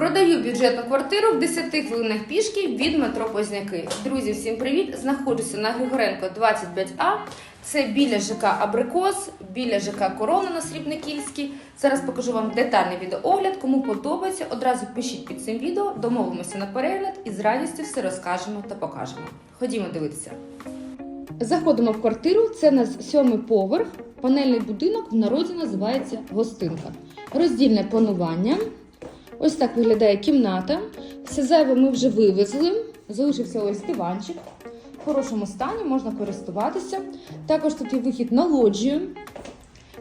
Продаю бюджетну квартиру в 10 хвилинах пішки від метро Позняки. Друзі, всім привіт! Знаходжуся на Григоренко 25А. Це біля ЖК Абрикос, біля ЖК Корона на Срібникільській. Зараз покажу вам детальний відеоогляд. Кому подобається, одразу пишіть під цим відео, домовимося на перегляд і з радістю все розкажемо та покажемо. Ходімо дивитися. Заходимо в квартиру. Це у нас сьомий поверх. Панельний будинок в народі називається гостинка. Роздільне планування. Ось так виглядає кімната. Все зайве ми вже вивезли. Залишився ось диванчик. В хорошому стані можна користуватися. Також тут є вихід на лоджію.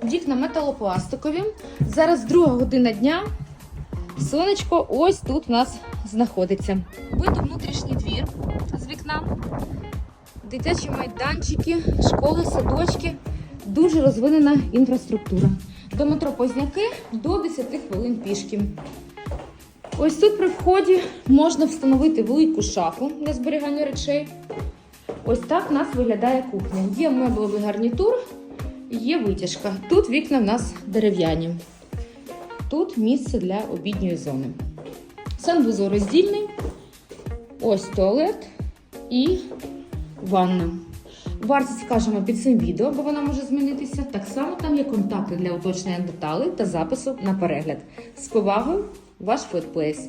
Вікна металопластикові. Зараз друга година дня. Сонечко ось тут у нас знаходиться. Вид у внутрішній двір з вікна. Дитячі майданчики, школи, садочки. Дуже розвинена інфраструктура. До метро Позняки до 10 хвилин пішки. Ось тут при вході можна встановити велику шафу для зберігання речей. Ось так в нас виглядає кухня. Є меблевий гарнітур, є витяжка. Тут вікна в нас дерев'яні. Тут місце для обідньої зони. Санвузол роздільний. Ось туалет і ванна. Вартість скажемо під цим відео, бо вона може змінитися. Так само там є контакти для уточнення деталей та запису на перегляд. З повагою, ваш Foodplace.